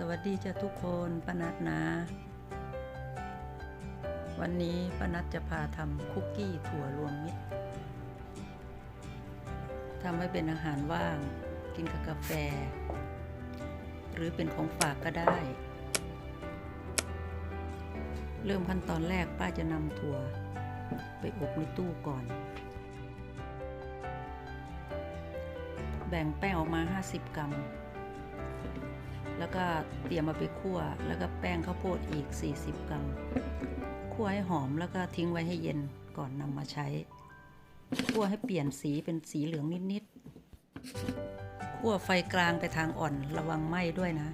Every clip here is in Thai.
สวัสดีจ้าทุกคนปานัดนะ วันนี้ปานัดจะพาทำคุกกี้ถั่วรวมมิตรทำให้เป็นอาหารว่าง กินกับกาแฟ หรือเป็นของฝากก็ได้ เริ่มขั้นตอนแรกป้าจะนำถั่ว ไปอบในตู้ก่อน แบ่งแป้งออกมา 50 กรัม แล้วก็เตรียมมาไปคั่ว แล้วก็แป้งข้าวโพดอีก 40 กรัม คั่วให้หอมแล้วก็ทิ้งไว้ให้เย็นก่อนนำมาใช้ คั่วให้เปลี่ยนสีเป็นสีเหลืองนิดๆ คั่วไฟกลางไปทางอ่อนระวังไหม้ด้วยนะ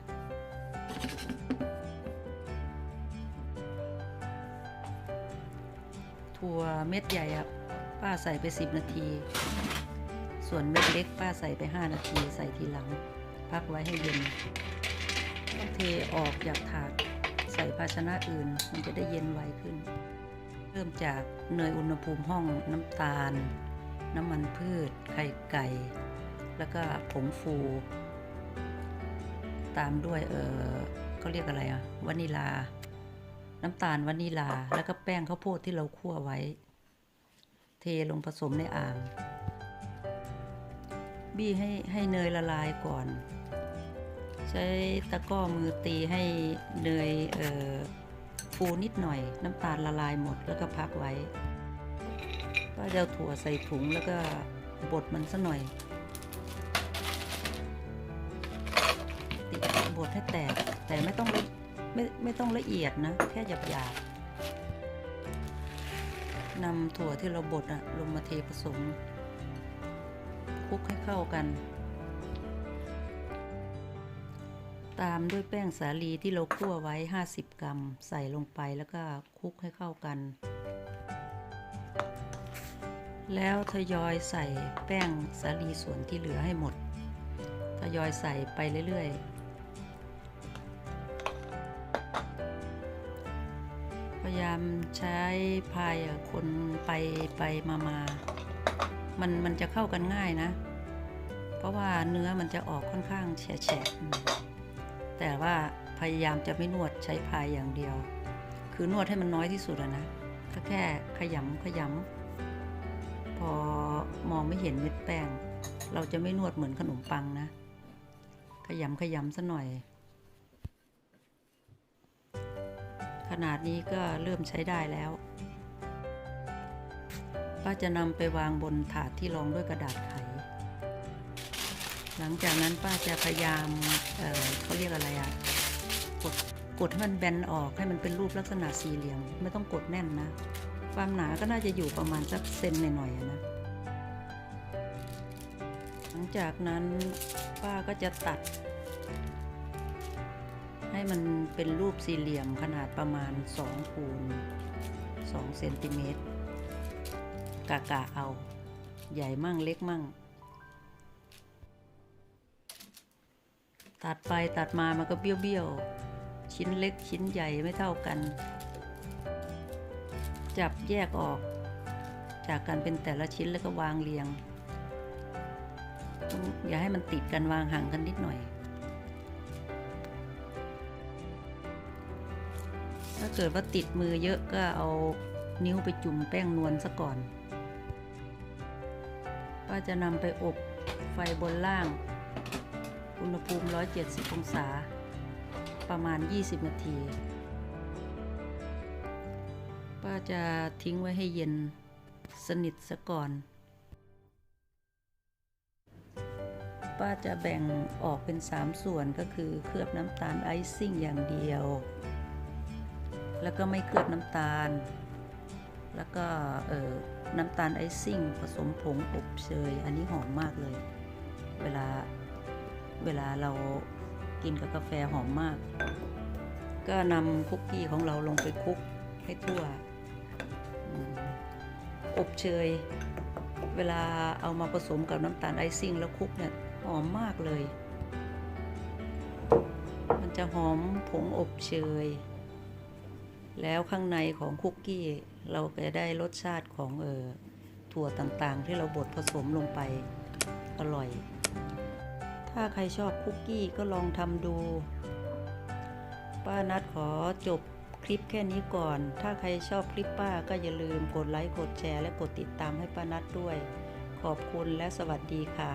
ถั่วเม็ดใหญ่อะป้าใส่ไป 10 นาที ส่วนเม็ดเล็กป้าใส่ไป 5 นาทีใส่ทีหลังพักไว้ให้เย็น เทออกจากถาดใส่ภาชนะอื่น มันจะได้เย็นไวขึ้น เริ่มจากเนยอุณหภูมิห้องน้ำตาล น้ำมันพืช ไข่ไก่ แล้วก็ผงฟู ตามด้วยเออเขาเรียกอะไรอะวานิลา น้ำตาลวานิลา แล้วก็แป้งข้าวโพดที่เราคั่วไว้ เทลงผสมในอ่างบี้ให้ให้เนยละลายก่อน ใช้ตะก้อมือตีให้เนยเฟูนิดหน่อย น้ำตาลละลายหมดแล้วก็พักไว้ ก็จะเอาถั่วใส่ถุงแล้วก็บดมันซะหน่อยตีบดให้แตกแต่ไม่ต้องไม่ไม่ต้องละเอียดนะ แค่หยาบหยาบๆนำถั่วที่เราบดอะลงมาเทผสมคลุกให้เข้ากัน ตามด้วยแป้งสาลีที่เราคั่วไว้ 50 กรัม ใส่ลงไปแล้วก็คลุกให้เข้ากัน แล้วทยอยใส่แป้งสาลีส่วนที่เหลือให้หมด ทยอยใส่ไปเรื่อยๆ พยายามใช้พายอคนไปไปมามามันมันจะเข้ากันง่ายนะ เพราะว่าเนื้อมันจะออกค่อนข้างแฉะๆ แต่ว่าพยายามจะไม่นวดใช้พายอย่างเดียว คือนวดให้มันน้อยที่สุดอะนะก็แค่ขยำขยำพอมองไม่เห็นเม็ดแป้ง เราจะไม่นวดเหมือนขนมปังนะ ขยำขยำซะหน่อย ขนาดนี้ก็เริ่มใช้ได้แล้วป้าจะนำไปวางบนถาดที่รองด้วยกระดาษไข หลังจากนั้นป้าจะพยายามเอ่อเขาเรียกอะไรอะกดกดให้มันแบนออกให้มันเป็นรูปลักษณะสี่เหลี่ยม ไม่ต้องกดแน่นนะ ความหนาก็น่าจะอยู่ประมาณสักเซนหน่อยๆนะ หลังจากนั้นป้าก็จะตัด ให้มันเป็นรูปสี่เหลี่ยมขนาดประมาณ2คูณ2เซนติเมตรกะกะเอา ใหญ่มั่งเล็กมั่ง ตัดไปตัดมามันก็เบี้ยวๆ ชิ้นเล็กชิ้นใหญ่ไม่เท่ากัน จับแยกออก จากกันเป็นแต่ละชิ้นแล้วก็วางเรียง อย่าให้มันติดกันวางห่างกันนิดหน่อย ถ้าเกิดว่าติดมือเยอะก็เอานิ้วไปจุ่มแป้งนวลซะก่อน ก็จะนำไปอบไฟบนล่าง อุณหภูมิ 170 องศา ประมาณ 20 นาที ป้าจะทิ้งไว้ให้เย็นสนิทซะก่อน ป้าจะแบ่งออกเป็น 3 ส่วนก็คือเคลือบน้ำตาลไอซิ่งอย่างเดียว แล้วก็ไม่เคลือบน้ำตาล แล้วก็เอ่อน้ำตาลไอซิ่งผสมผงอบเชย อันนี้หอมมากเลย เวลา เวลาเรากินกับกาแฟหอมมาก ก็นำคุกกี้ของเราลงไปคลุกให้ทั่ว อบเชย เวลาเอามาผสมกับน้ำตาลไอซิ่งแล้วคลุกเนี่ยหอมมากเลย มันจะหอมผงอบเชย แล้วข้างในของคุกกี้เราจะได้รสชาติของเออถั่วต่างๆ ที่เราบดผสมลงไปอร่อย ถ้าใครชอบคุกกี้ก็ลองทำดู ป้านัดขอจบคลิปแค่นี้ก่อน ถ้าใครชอบคลิปป้าก็อย่าลืมกดไลค์ กดแชร์ และกดติดตามให้ป้านัดด้วย ขอบคุณและสวัสดีค่ะ